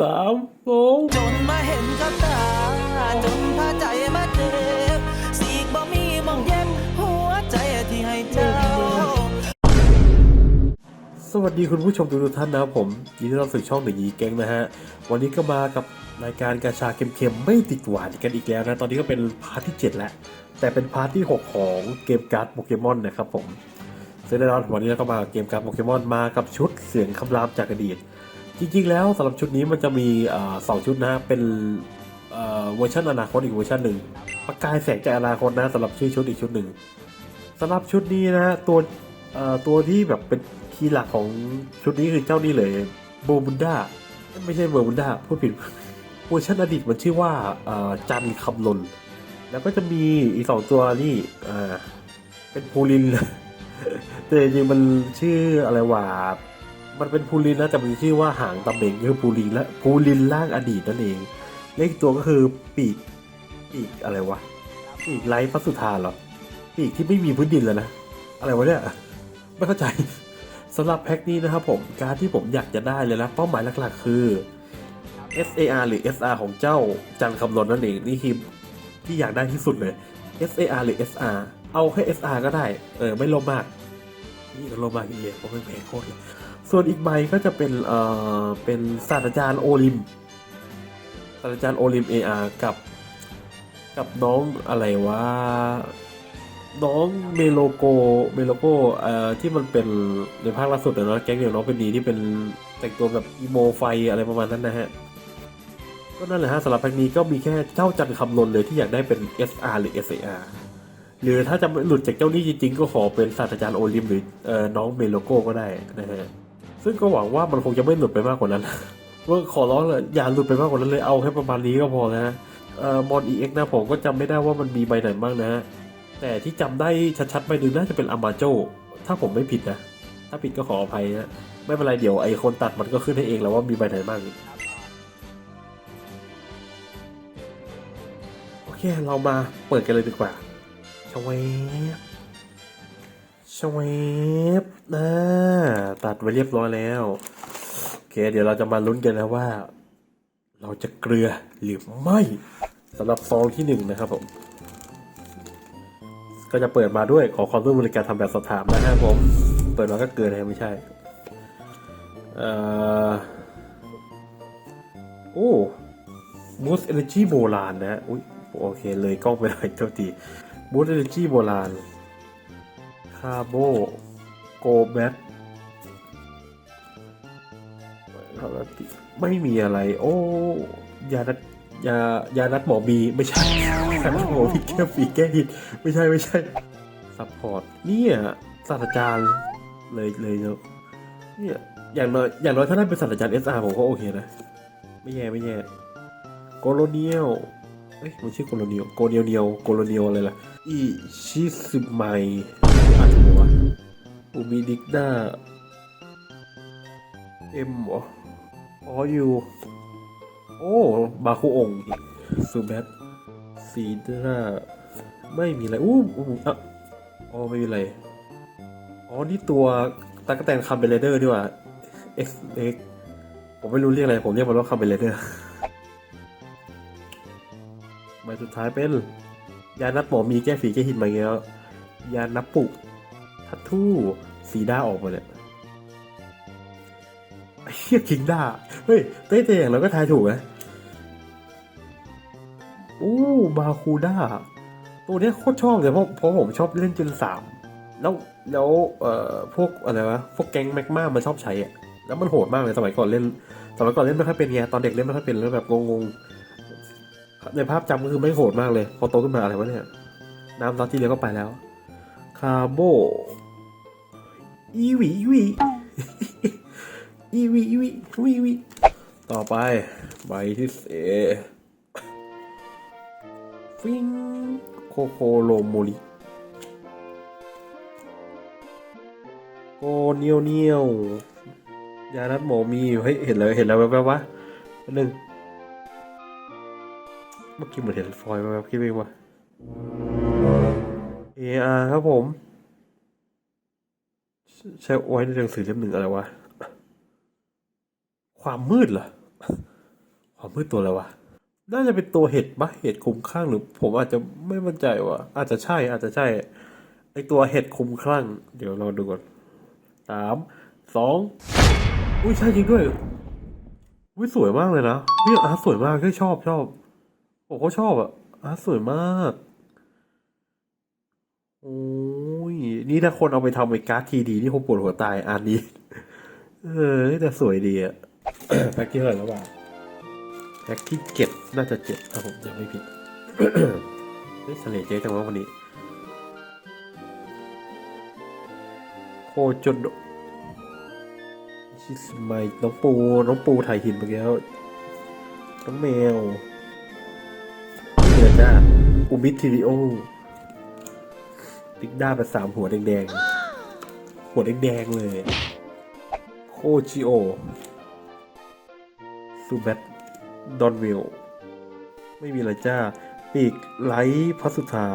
สามสองจนมาเห็นกับตา จนพาใจมาเจ็บสีกบ่มีมองเย็บหัวใจที่ให้เจ้า สวัสดีคุณผู้ชมทุกท่านนะครับผม ยินดีต้อนรับสู่ช่องหนึ่งยีแกงนะฮะ วันนี้ก็มากับรายการกาชาเค็มๆไม่ติดหวานกันอีกแล้วนะ ตอนนี้ก็เป็นพาร์ทที่ 7 แล้ว แต่เป็นพาร์ทที่ 6 ของเกมการ์ดโปเกมอนนะครับผมซึ่งแน่นอนวันนี้เราก็มาเกมการ์ดโปเกมอนมากับชุดเสียงคำรามจากอดีต จริงๆแล้วสำหรับชุดนี้มันจะมีอสองชุดนะเป็นเวอร์ชันอนาคตอีกเวอร์ชันหนึ่งประกายแสงจากอนาคตนะสำหรับชื่อชุดอีกชุดหนึ่งสำหรับชุดนี้นะฮะตัวตัวที่แบบเป็นคีย์หลักของชุดนี้คือเจ้านี่เลยโบบุนด้าไม่ใช่โบบุนด้าพูดผิดเวอร์ชันอดีตมันชื่อว่าจันคำลนแล้วก็จะมีอีกสองตัวนี่เป็นพูลินแต่จริงมันชื่ออะไรวะ มันเป็นพูลินนะแต่มันชื่อว่าหางตำเหม่งคือพูลินและพูลินล่างอดีตนั่นเอง เลขตัวก็คือปีกปีกอะไรวะปีกไร้พระสุธาเหรอปีกที่ไม่มีพื้นดินแล้วนะ อะไรวะเนี่ยไม่เข้าใจสำหรับแพ็คนี้นะครับผมการที่ผมอยากจะได้เลยนะเป้าหมายหลักๆ คือ SAR หรือ SR ของเจ้าจันคำนวณนั่นเองนี่คือที่อยากได้ที่สุดเลย SAR หรือ SR เอาแค่ SR ก็ได้ เออ ไม่ลบมาก นี่ก็ลบมากอีกเลยเพราะไม่แพงโคตรเลย ส่วนอีกใบก็จะเป็นเอ่อเป็นศาสตราจารย์โอลิมศาสตราจารย์โอลิม AR กับ กับน้องอะไรวะน้องเมโลโกเมโลโกเอ่อที่มันเป็นในภาคล่าสุดเนาะแก๊งเดียวน้องเป็นดีที่เป็นแต่งตัวแบบอีโมไฟอะไรประมาณนั้นนะฮะก็นั่นแหละฮะสำหรับแพ็คนี้ก็มีแค่เจ้าจันคำนนเลยที่อยากได้เป็น SR หรือ SAR หรือถ้าจะหลุดจากเจ้านี้จริงๆ ก็ขอเป็นศาสตราจารย์โอลิมหรือออน้องเมโลโก้ก็ได้นะฮะ ซึ่งก็หวังว่ามันคงจะไม่หลุดไปมากกว่านั้นว่าขอร้องเลยอย่าหลุดไปมากกว่านั้นเลยเอาแค่ประมาณนี้ก็พอนะฮะเอ่อมอน EX นะผมก็จำไม่ได้ว่ามันมีใบไหนบ้างนะฮะแต่ที่จำได้ชัดๆใบหนึ่งน่าจะเป็นอามาโจถ้าผมไม่ผิดนะถ้าผิดก็ขออภัยนะไม่เป็นไรเดี๋ยวไอคนตัดมันก็ขึ้นให้เองแล้วว่ามีใบไหนบ้างโอเคเรามาเปิดกันเลยดีกว่าชเวบ ชเวบนะตัดไว้เรียบร้อยแล้ว โอเค เดี๋ยวเราจะมาลุ้นกันนะว่า เราจะเกลือหรือไม่สำหรับซองที่หนึ่งนะครับผม ก็จะเปิดมาด้วยขอความร่วมมือในการทำแบบสอบถามนะครับผม เปิดมาก็เกินนะไม่ใช่ เอ่อ โอ้ Boost Energy โบราณนะฮะอุ้ยโอเคเลยกล้องไปหน่อยเท่าที Boost Energy โบราณ คาโบโกแบทไม่มีอะไร โอ้ยานัดยายานัดหมอบีไม่ใช่ยานัดหมอบีแก้ฝีแก้หิดไม่ใช่ไม่ใช่ซัพพอร์ตเนี่ยศาสตราจารย์เลยเลยเนาะเนี่ยอย่างน้อยอย่างน้อยถ้าได้เป็นศาสตราจารย์ SR ผมก็โอเคนะ ไม่แย่ไม่แย่โกโลเนียลเอ้ยมันชื่อโกโลเนียลโกเนียลเนียวโกโลเนียลอะไรล่ะอีชิซึไม อาจจะบอกว่าอูมิดิกด้าเอ็มเหรออ๋ออยู่โอ้ บาคุองซูแบทซีดราไม่มีอะไร อู้อู้อะอ๋อ ไม่มีอะไร อ๋อ นี่ตัวตากแตนคัมเบลเดอร์ดีกว่า X X ผมไม่รู้เรียกอะไร ผมเรียกมันว่าคัมเบลเดอร์ใบสุดท้ายเป็น ยานัดหมอมีแก้ฝีแก้หินมาเงี้ย ยานับปุทัตทูสีด้าออกมาเนี่ยเฮียคิงด้า เฮ้ยเต้เต้อย่างเราก็ทายถูกนะอู้บาคูด้า ตัวเนี้ยโคตรชอบเลยเพราะเพราะผมชอบเล่นจุนสามแล้วแล้วเอ่อพวกอะไรวะพวกแก๊งแม็กมามันชอบใช้อะแล้วมันโหดมากเลยสมัยก่อนเล่น สมัยก่อนเล่นไม่ค่อยเป็นไงตอนเด็กเล่นไม่ค่อยเป็นแล้วแบบงงๆในภาพจำก็คือไม่โหดมากเลย พอโตขึ้นมาอะไรวะเนี่ยน้ำตอนที่เลี้ยงก็ไปแล้ว คาโบอีวีอีวีอีวีอีวีวีวีต่อไป ใบที่เสฟิงโคโคโลโมริโกเนียวเนียวยานัดหมอมีอยู่เฮ้ยเห็นแล้วเห็นแล้วแวบๆวะหนึ่งเมื่อกี้เหมือนเห็นฟอยล์แวบๆคิดเองวะ AR ครับผม ใช้ไว้ในหนังสือเล่มหนึ่งอะไรวะ ความมืดเหรอ ความมืดตัวอะไรวะ น่าจะเป็นตัวเห็ดปะเห็ดคุมข้างหรือ ผมอาจจะไม่มั่นใจว่าอาจจะใช่ อาจจะใช่ ไอตัวเห็ดคุมข้าง เดี๋ยวเราดูก่อนสาม สอง อุ้ยใช่จริงด้วย อุ้ยสวยมากเลยนะนี่อาร์ตสวยมากก็ชอบชอบผมก็ชอบอะอาร์ตสวยมาก โอ้ยนี่ถ้าคนเอาไปทำเป็นการ์ดทีดีนี่คงปวดหัวตายอันนี้ เออแต่สวยดีอะแพ็กที่เท่าไหร่แล้วบ้างแพ็กที่เจ็ดน่าจะเจ็ดถ้าผมจำไม่ผิดเฮ้ยเฉลเจ๊จังวะวันนี้ โคจนชิสไมน้องปู น้องปูถ่ายหินไปแล้วน้องแมวเดือจ้าอุบิทิริโอ ติ๊กด้าไปสามหัวแดงๆ หัวแดงๆเลย โคจิโอซูแบทดอนวิลไม่มีอะไรจ้า ปีกไลท์พัสุธา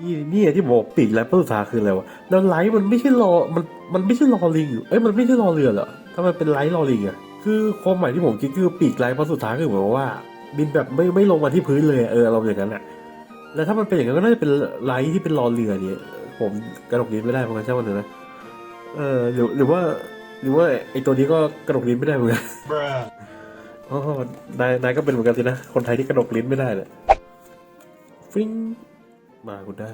นี่นี่ที่บอกปีกไลท์พัสุธาคืออะไรวะแล้วไลท์มันไม่ใช่รอมันมันไม่ใช่รอลิงอยู่เอ้ยมันไม่ใช่รอเรือเหรอทำไมเป็นไลท์รอลิงอะคือความหมายที่ผมคิดคือปีกไลท์พัสุธาคือเหมือนว่า บินแบบไม่ไม่ลงมาที่พื้นเลยเออเราอย่างนั้นอะ แล้วถ้ามันเป็นอย่างนั้นก็น่าจะเป็นไลท์ที่เป็นรอเรือเนี่ยผมกระดกลิ้นไม่ได้เหมือนกันใช่ไหมนะเออหรือหรือว่าหรือว่าไอตัวนี้ก็กระดกลิ้นไม่ได้เหมือนกันอ๋อนายนายก็เป็นเหมือนกันสินะ คนไทยที่กระดกลิ้นไม่ได้เลยฟิงมาคุณได้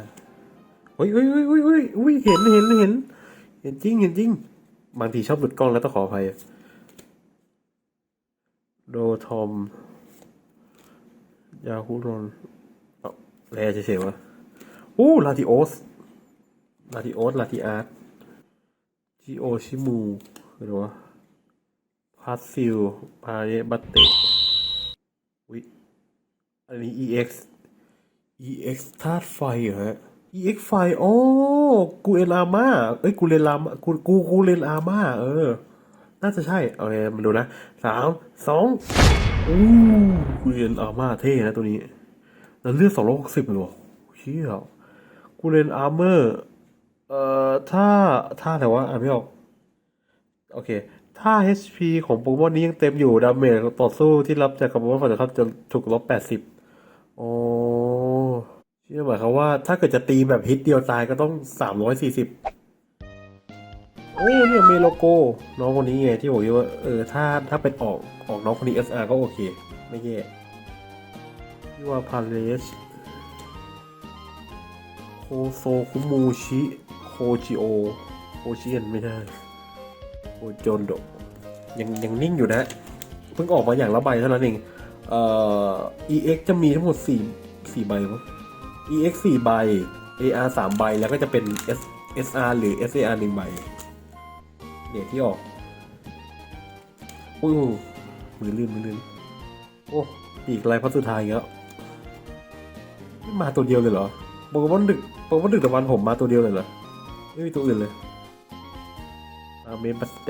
เฮ้ยเฮ้ยเฮ้ยเฮ้ยเฮ้ยอุ้ยเห็นเห็นเห็น เห็นจริงเห็นจริง บางทีชอบหลุดกล้องแล้วต้องขออภัยโดทอมยาฮูรอนเอา แลเฉยๆวะอู้ลาติโอส ลาติโอส ลาติอาร์ตจิโอชิมูหรือวะพาซิลพาเยบัตเตวิอันนี้ EX EX ธาตุไฟเหรอฮะ EX ไฟโอ้กูเอลอาม่าเอ้ยกูเรนลามากูกูกูเรนอาม่าเออ น่าจะใช่โอเคมาดูนะสามสองอู้กูเรนอาม่าเท่นะตัวนี้ แล้วเลือดสองร้อยหกสิบเลยเหรอเชี่ยกูเรนอาร์เมอร์ เอ่อ ถ้า ถ้าแต่ว่าอ่านไม่ออก โอเค ถ้า HP ของโปเกมอนนี้ยังเต็มอยู่ ดาเมจต่อสู้ที่รับจากโปเกมอนฝ่ายตรงข้ามจะถูกลบ80อ๋อเชื่อหมายความว่า ถ้าเกิดจะตีแบบฮิตเดียวตายก็ต้อง340โอ้เนี่ยเมโลโก้ น้องคนนี้ไงที่บอกว่า เออ ถ้าถ้าเป็นออกออกน้องคนนี้ SR ก็โอเค ไม่แย่ ที่ว่าพาเลส โคโซคุมูชิ โคจิโอ โคชิเอ็นไม่ได้โอโจนโดยังยังนิ่งอยู่นะ เพิ่งออกมาอย่างละใบเท่านั้นเอง เอ่อ EX จะมีทั้งหมดสี่สี่ใบมั้ง EX สี่ใบ AR สามใบ แล้วก็จะเป็น S SR หรือ SAR หนึ่งใบ เนี่ยที่ออกอุ้ยมือลื่นมือลื่นโอ้ อีกลายพัสสุดท้ายแล้ว มาตัวเดียวเลยเหรอโปเกมอนดึกโปเกมอนดึกตะวันผมมาตัวเดียวเลยเหรอ ไม่มีตัวอื่นเลยอาเมบัสเต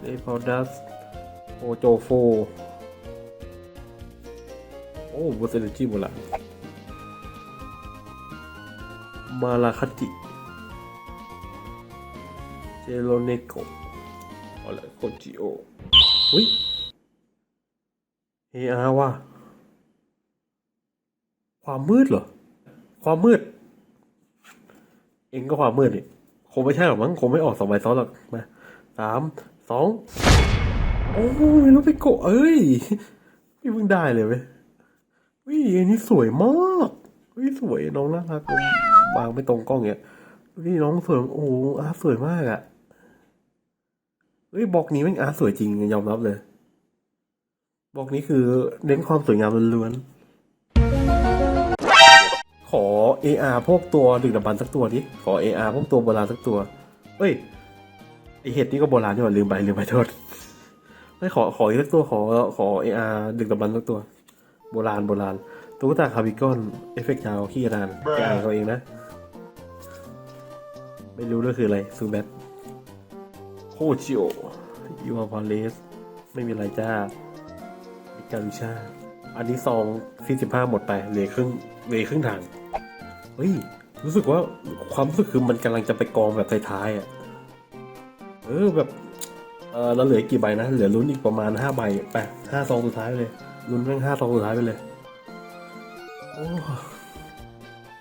เดฟอลดัสโอโจโฟ โอ้บูสเอเนจีหมดละมาลาคาจิเจโรเนโกอะไรโคจิโออุ้ยเออาว่ะ ความมืดเหรอ ความมืด เองก็ความมืดนี่คงไม่ใช่หรอกมั้งคงไม่ออกสองใบซ้อนหรอกมาสามสองโอ้ยลูกไปโกะเอ้ยพี่เพิ่งได้เลยเว้ยวิอันนี้สวยมากวิสวยน้องน่ารักวางไม่ตรงกล้องเงี้ยวิน้องสวยโอ้อาสวยมากอะเฮ้ยบอกนี้แม่งอาสวยจริงยอมรับเลย บอกนี้คือเน้นความสวยงามล้วนๆ อ AR พวกตัวดึกดำบรรพ์สักตัวดิ ขอ AR พวกตัวโบราณสักตัวเฮ้ยไอเห็ดนี่ก็โบราณนี่หว่าลืมไปลืมไปโทษไม่ขอขออีกสักตัวขอขอ AR ดึกดำบรรพ์สักตัว โบราณโบราณตุ๊กตาคาร์บิกอนเอฟเฟกต์ยาวขี้กระดานแกอ่านเขาเองนะ ไม่รู้ด้วยคืออะไรซูแบทโคจิโอยูอาพาเลสไม่มีอะไรจ้ามิกาลูชาอันนี้ซองที่สิบห้าหมดไปเหลือครึ่งเหลือครึ่งทาง เฮ้ย รู้สึกว่าความรู้สึกคือมันกำลังจะไปกองแบบท้ายๆอะ เออแบบ เอออแล้วเหลือกี่ใบนะ เหลือลุ้นอีกประมาณห้าใบไปห้าซองสุดท้ายไปเลยลุ้นเรื่งห้าซองสุดท้ายไปเลย โอ้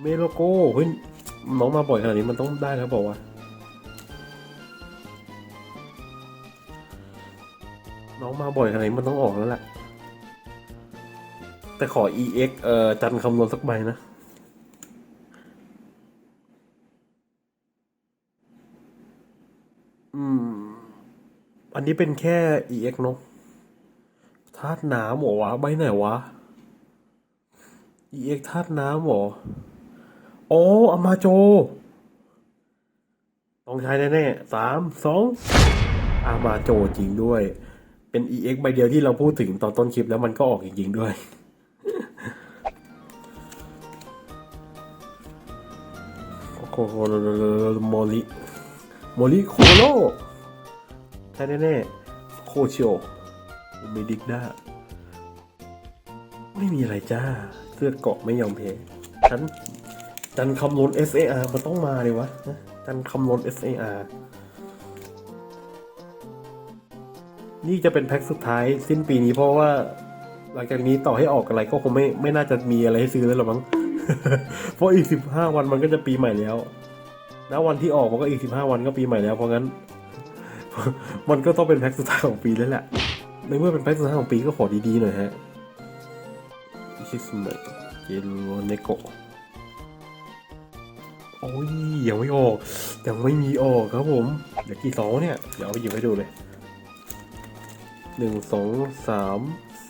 เมโลโก้เฮ้ยน้องมาบ่อยขนาดนี้มันต้องได้แล้วบอกว่าน้องมาบ่อยขนาดนี้มันต้องออกแล้วแหละแต่ขอ EX เอ่อจันคำนวณสักใบนะ อืม อั นี้เป็นแค่ EX เนอะธาตุน้ำเหรอวะใบไหนวะ EX ธาตุน้ำเหรอโอ้อามาโจ ต้องใช้แน่ๆสามสองอามาโจจริงด้วย เป็น EX ใบเดียวที่เราพูดถึงตอนต้นคลิปแล้วมันก็ออกจริงๆด้วยโคโคโมลิโมลิโคโล ใช่แน่ๆโคเชียวเมดิกด้าไม่มีอะไรจ้าเสื้อเกาะไม่ยอมเพฉันจันคำนวณ SAR มันต้องมาเลยวะจันคำนวณ SAR นี่จะเป็นแพ็คสุดท้ายสิ้นปีนี้เพราะว่า หลังจากนี้ต่อให้ออกอะไรก็คงไม่ไม่น่าจะมีอะไรให้ซื้อแล้วหรอมั้งเพราะอีกสิบห้าวันมันก็จะปีใหม่แล้วณวันที่ออกมันก็อีกสิบห้าวันก็ปีใหม่แล้วเพราะงั้น มันก็ต้องเป็นแพ็คสุดท้ายของปีแล้วแหละ ในเมื่อเป็นแพ็คสุดท้ายของปีก็ขอดีๆหน่อยฮะชิสเมะเกโรเนโกะโอ้ยยังไม่ออกยังไม่มีออกครับผม เดี๋ยวกี่สองเนี่ย เดี๋ยวเอาไปหยิบให้ดูเลยหนึ่งสองสาม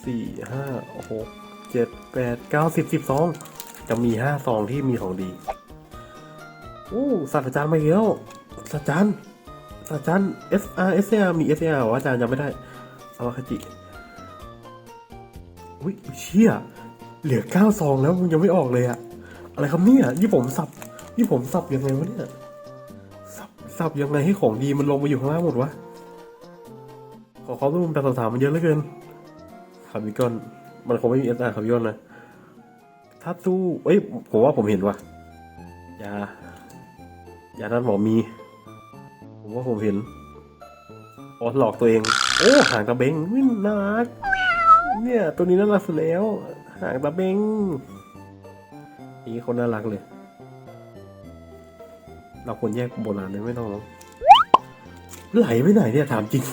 สี่ห้าหกเจ็ดแปดเก้าสิบสิบสองจะมีห้าซองที่มีของดีโอ้ศาสตราจารย์มาอีกแล้วศาสตราจารย์ ศาจารย์ S R S R มี S R หรออาจารย์จำไม่ได้อาวาคาจิอุ้ยเชี่ยเหลือเก้าซองแล้วมันยังไม่ออกเลยอะอะไรครับเนี่ยนี่ผมสับนี่ผมสับยังไงวะเนี่ยสับสับยังไงให้ของดีมันลงมาอยู่ข้างล่างหมดวะขอความร่วมมือแต่สาวๆมันเยอะเหลือเกินคาร์บิกอนมันคงไม่มี S R คาร์บิกอนนะถ้าตู้เอ้ยผมว่าผมเห็นว่ะยายานั้นหมอมี ว่าผมเห็นออหลอกตัวเอง โอ้หางตะเบงนี่น่ารักเนี่ย ตัวนี้น่ารักสุดแล้วหางตะเบงนี่คนน่ารักเลย เราควรแยกโบราณเลยไม่ต้องหรอกไหลไปไหนเนี่ยถามจริง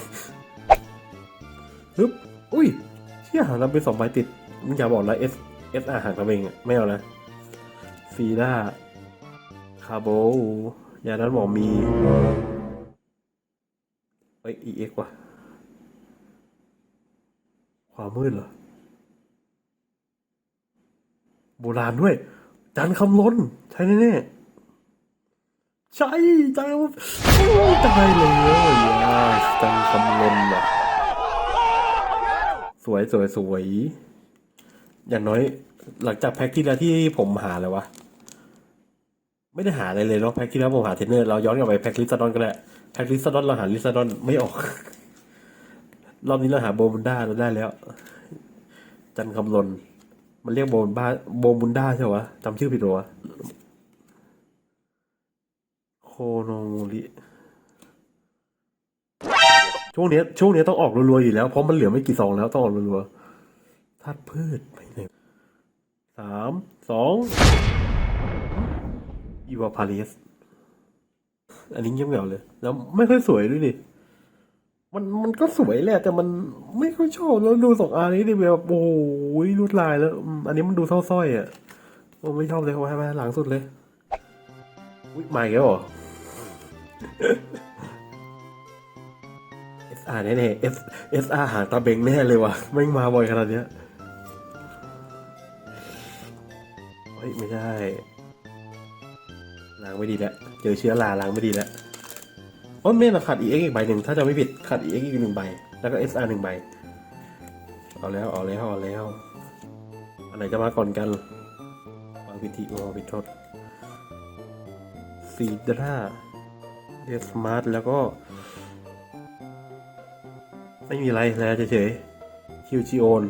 ฮึบอุ้ยเชี่ยหางตะเบงสองใบติดมึงอย่าบอกนะ S S R หางตะเบงอะไม่เอานะฟีด้าคาร์โบยานั้นหมอมี เฮ้ย EX ว่ะความมืดเหรอ โบราณด้วย จันคำล้น ใช่แน่ๆใช่จันคำโอ้ตายเลยยาจันคำล้นว่ะสวยสวยสวย อย่างน้อย หลังจากแพ็คที่แล้วที่ผมหาเลยวะ ไม่ได้หาอะไรเลยเนาะแพ็คที่แล้วผมหาเทรนเนอร์ เราย้อนกลับไปแพ็คลิซาดอนก็ได้ แพ็คลิซาดอนเราหาลิซาดอนไม่ออก รอบนี้เราหาโบมุนด้าเราได้แล้ว จันคำลนมันเรียกโบมุนบ้าโบมุนด้าใช่ไหมจำชื่อผิดหรอวะโคโนโมริช่วงนี้ช่วงนี้ต้องออกรัวๆอยู่แล้ว เพราะมันเหลือไม่กี่ซองแล้วต้องออกรัวๆธาตุพืชไปไหนสามสองอีวาพาเลส อันนี้เงียบเหงาเลย แล้วไม่ค่อยสวยด้วยดิมันมันก็สวยแหละ แต่มันไม่ค่อยชอบแล้วดูสองอันนี้ดิแบบโอ้ยลวดลายแล้วอันนี้มันดูเศร้าส้อยอะโอ้ไม่ชอบเลยเอาไว้ไปหลังสุดเลยอุ้ยมาอีกแล้วเหรอ SR แน่ๆ S SR หางตาเบงแน่เลยว่ะไม่งมาบ่อยขนาดเนี้ยเฮ้ยไม่ได้างไม่ดีแล้วเจอเชื้อราล้างไม่ดีแล้วโอ้ไม่เราขาด EX อีกใบหนึ่งถ้าจะไม่ผิดขาด EX อีกหนึ่งใบ แล้วก็ SR หนึ่งใบ เอาแล้วเอาแล้วเอาแล้วอันไหนจะมาก่อนกันวางพิธีวางพิทศซีดราเดสมาร์ทแล้วก็ ไม่มีอะไรแล้วเฉยๆคิวจีโอน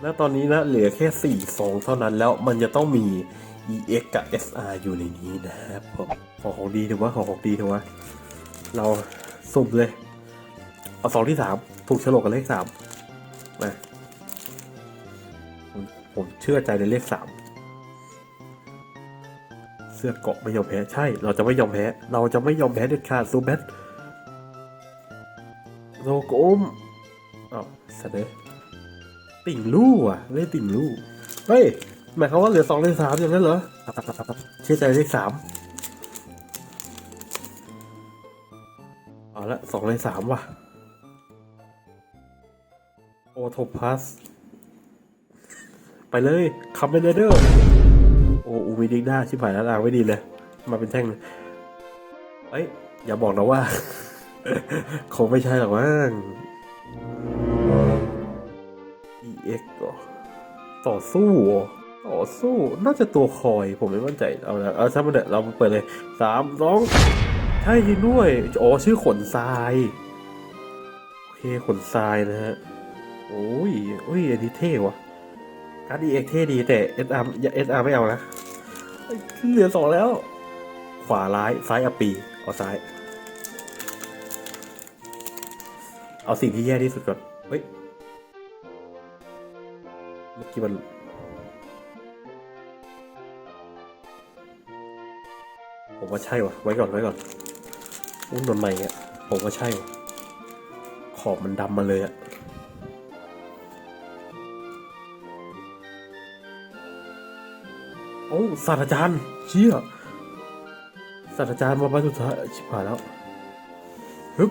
แล้วตอนนี้นะเหลือแค่สี่ฟองเท่านั้นแล้วมันจะต้องมี EX กับ SR อยู่ในนี้นะครับผมของของดีถือว่าของของดีถือว่าเราสุ่มเลย เอาสองที่สามถูกโฉลกกับเลขสามมาผมเชื่อใจในเลขสามเสื้อเกาะไม่ยอมแพ้ใช่ เราจะไม่ยอมแพ้ เราจะไม่ยอมแพ้เด็ดขาดซูแบทโลโกมอ้าวสเดติ่งลู่อะเล่ติ่งลู่เฮ้ย หมายความว่าเหลือสองเลขสามอย่างนั้นเหรอเชื่อใจเลขสามเอาละสองในสามว่ะ โอโทพัส ไปเลยคัมเบเดอร์โออูมิดิกด้าชิบหายแล้วลางไม่ดีเลย มาเป็นแท่งเลยเอ้ย อย่าบอกนะว่า คงไม่ใช่หรอกมั้ง EX เหรอต่อสู้ ต่อสู้น่าจะตัวคอยผมไม่มั่นใจเอาละเอาถ้ามันเดี๋ยวเราเปิดเลยสามสองใช่จริงด้วยอ๋อชื่อขนทรายโอเคขนทรายนะฮะโอ้ยโอ้ยอันนี้เท่วะการ์ดดีเอ็กเท่ดีแต่ SR อย่า SR ไม่เอานะเหลือสองแล้ว ขวาร้ายซ้ายอัปปีเอาซ้าย เอาสิ่งที่แย่ที่สุดก่อนเฮ้ยเมื่อกี้มัน ว่าใช่วะไว้ก่อนไว้ก่อนอุ้นโดนใหม่เงี้ยผมว่าใช่วะขอบมันดำมาเลยอะโอ้ศาสตราจารย์เชี่ยศาสตราจารย์มาบ้านสุดท้ายชิบหายแล้วฮึบ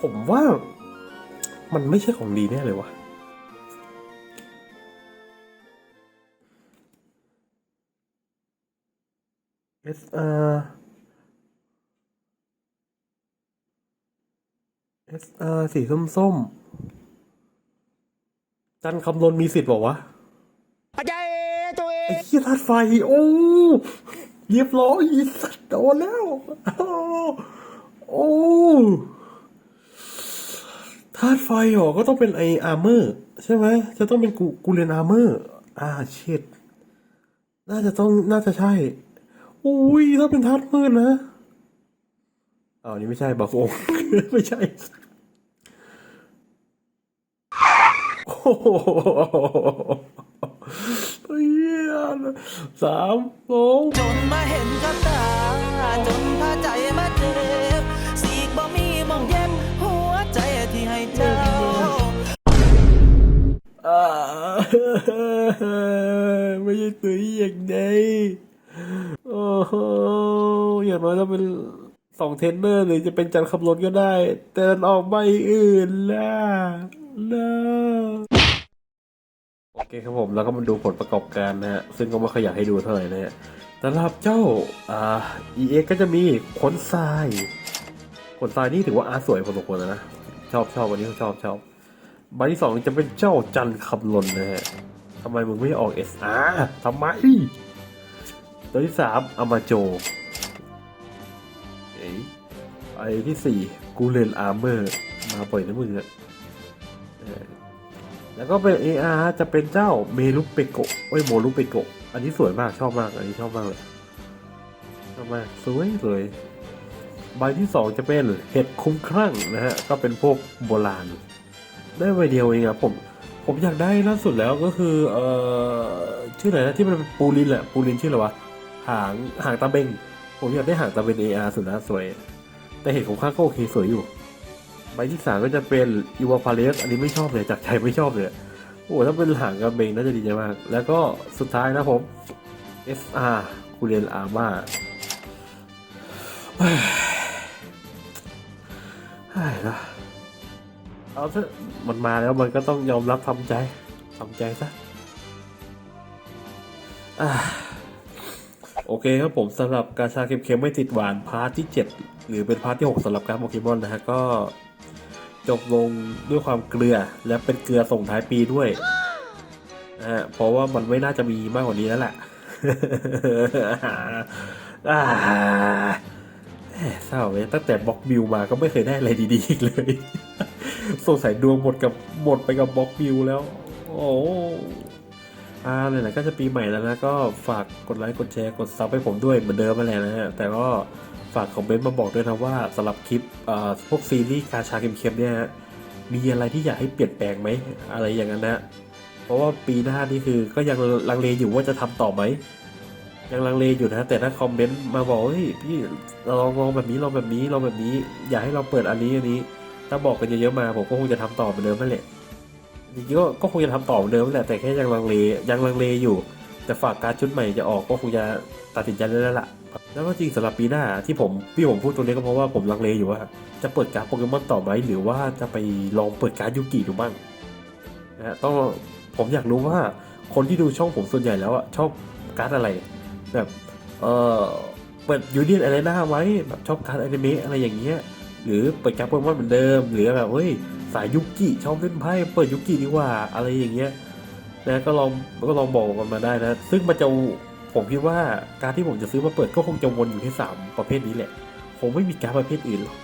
ผมว่า มันไม่ใช่ของดีแน่เลยวะ SR SR สีส้มๆจันคำนนมีสิทธิ์บอกวะอาจารย์ตัวเอไอ้งเหี้ยธาตุไฟ โอ้เรียบร้อยอีสัตว์โดนแล้ว โอ้ธาตุไฟเหรอ ก็ต้องเป็นไออาร์เมอร์ ใช่ไหม จะต้องเป็นกูกูเรียนอาร์เมอร์ อ่าเชิดน่าจะต้องน่าจะใช่ อุ้ยถ้าเป็นธาตุมืดนะอ้าวนี่ไม่ใช่บอกโองไม่ใช่ โอ้โหเฮียสามสองจนมาเห็นกับตา จนพาใจมาเจ็บสีกบ่มีมองเย็บหัวใจที่ให้เจ้าอ่าไม่ใช่ตัวอย่างใด โอ้โหอย่างน้อยเราเป็นสองเทนเนอร์หรือจะเป็นจันคำนวณก็ได้แต่มันออกใบอื่นล่ะนะโอเคครับผมแล้วก็มาดูผลประกอบการนะฮะ ซึ่งก็ไม่ค่อยอยากให้ดูเท่าไหร่นะฮะสำหรับเจ้าอ่า EX ก็จะมีขนทรายขนทรายนี่ถือว่าอาร์สวยพอสมควรนะ ชอบชอบวันนี้ชอบชอบใบที่สองจะเป็นเจ้าจันคำลนนะฮะทำไมมึงไม่ออก SR ทำไม ตัวที่สามอามาโจเอ้ยไอที่สี่กูเลนอาร์เมอร์ มาปล่อยนะมึงอะแล้วก็เป็น AR จะเป็นเจ้าเมลุเปโกะเอ้ยโมลุเปโกะอันนี้สวยมากชอบมาก อันนี้ชอบมากเลยชอบมากสวยเลยใบที่สองจะเป็นเห็ดคุ้มครั่งนะฮะ ก็เป็นพวกโบราณ ได้ใบเดียวเองอะผมผมอยากได้ล่าสุดแล้วก็คือ เอ่อ ชื่ออะไรนะที่มันเป็นปูลินแหละปูลินชื่ออะไรวะ หางหางตาเบงผมอยากได้หางตาเบง AR สุดนะสวย แต่เห็นของข้างก็โอเคสวยอยู่ ใบที่สามก็จะเป็นอีวาพาเลสอันนี้ไม่ชอบเลยจากใจไม่ชอบเลยโอ้ถ้าเป็นหางกระเบงน่าจะดีใจมาก แล้วก็สุดท้ายนะผม SR คูเรนอาร์มาเฮ้ยนะเอาเถอะมันมาแล้วมันก็ต้องยอมรับทำใจทำใจซะอ่า โอเคครับผมสำหรับกาชาเค็มๆไม่ติดหวานพาร์ทที่ 7 หรือเป็นพาร์ทที่ 6สำหรับการโปเกมอนนะฮะก็จบลงด้วยความเกลือและเป็นเกลือส่งท้ายปีด้วยนะฮะเพราะว่ามันไม่น่าจะมีมากกว่านี้แล้วแหละอ่าเศร้าเลยตั้งแต่บล็อกบิวมาก็ไม่เคยได้อะไรดีๆอีกเลยสงสัยดวงหมดกับหมดไปกับบล็อกบิวแล้ว โอ้ อ่าไหนๆก็จะปีใหม่แล้วนะก็ฝากกดไลค์กดแชร์กดซับให้ผมด้วยเหมือนเดิมมาแหละนะฮะแต่ก็ฝากคอมเมนต์มาบอกด้วยนะว่าสำหรับคลิปอ่อพวกซีรีส์กาชาเค็มๆเนี่ยมีอะไรที่อยากให้เปลี่ยนแปลงไหมอะไรอย่างนั้นนะเพราะว่าปีหน้านี่คือก็ยังลังเลอยู่ว่าจะทำต่อไหมยังลังเลอยู่นะแต่ถ้าคอมเมนต์มาบอกเฮ้ยพี่เราลองลองแบบนี้ลองแบบนี้ลองแบบนี้ อยากให้เราเปิดอันนี้อันนี้ ถ้าบอกกันเยอะๆมาผมก็คงจะทำต่อเหมือนเดิมนั่นแหละ จริงๆก็คงจะทำต่อเหมือนเดิมแหละแต่แค่ยังลังเลยังลังเลอยู่ แต่ฝากการชุดใหม่จะออกก็คงจะตัดสินใจได้แล้วล่ะ แล้วก็จริงสำหรับปีหน้าที่ผมพี่ผมพูดตรงนี้ก็เพราะว่าผมลังเลอยู่ว่า จะเปิดการโปเกมอนต่อไหมหรือว่าจะไปลองเปิดการยูกิดูบ้างนะฮะต้องผมอยากรู้ว่าคนที่ดูช่องผมส่วนใหญ่แล้วอะชอบการ์ดอะไร แบบเออเปิดยูเนียนอะไรหน้าไว้แบบชอบการ์ดอนิเมะอะไรอย่างเงี้ยหรือเปิดการ์ดโปเกมอนเหมือนเดิม หรือแบบเฮ้ย สายยุกิชอบเล่นไพ่เปิดยุกิดีกว่าอะไรอย่างเงี้ยนะก็ลองก็ลองบอกกันมาได้นะ ซึ่งมันจะผมคิดว่าการที่ผมจะซื้อมาเปิดก็คงจะวนอยู่แค่สามประเภทนี้แหละคงไม่มีการประเภทอื่นหรอก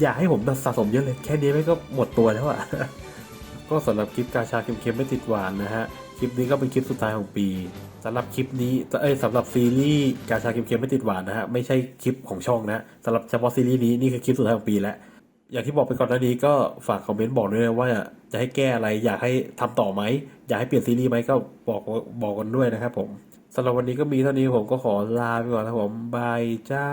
อย่าให้ผมสะสมเยอะเลยแค่นี้ไม่ก็หมดตัวแล้วอะก็สำหรับคลิปกาชาเค็มๆไม่ติดหวานนะฮะคลิปนี้ก็เป็นคลิปสุดท้ายของปีสำหรับคลิปนี้เอ้ยสำหรับซีรีส์กาชาเค็มๆไม่ติดหวานนะฮะไม่ใช่คลิปของช่องนะสำหรับเฉพาะซีรีส์นี้นี่คือคลิปสุดท้ายของปีแล้ว อย่างที่บอกไปก่อนหน้านี้ก็ฝากคอมเมนต์บอกด้วยนะว่าจะให้แก้อะไรอยากให้ทำต่อไหม อยากให้เปลี่ยนซีรีส์ไหมก็บอกบอกกันด้วยนะครับผมสำหรับวันนี้ก็มีเท่านี้ผมก็ขอลาไปก่อนนะผมบายจ้า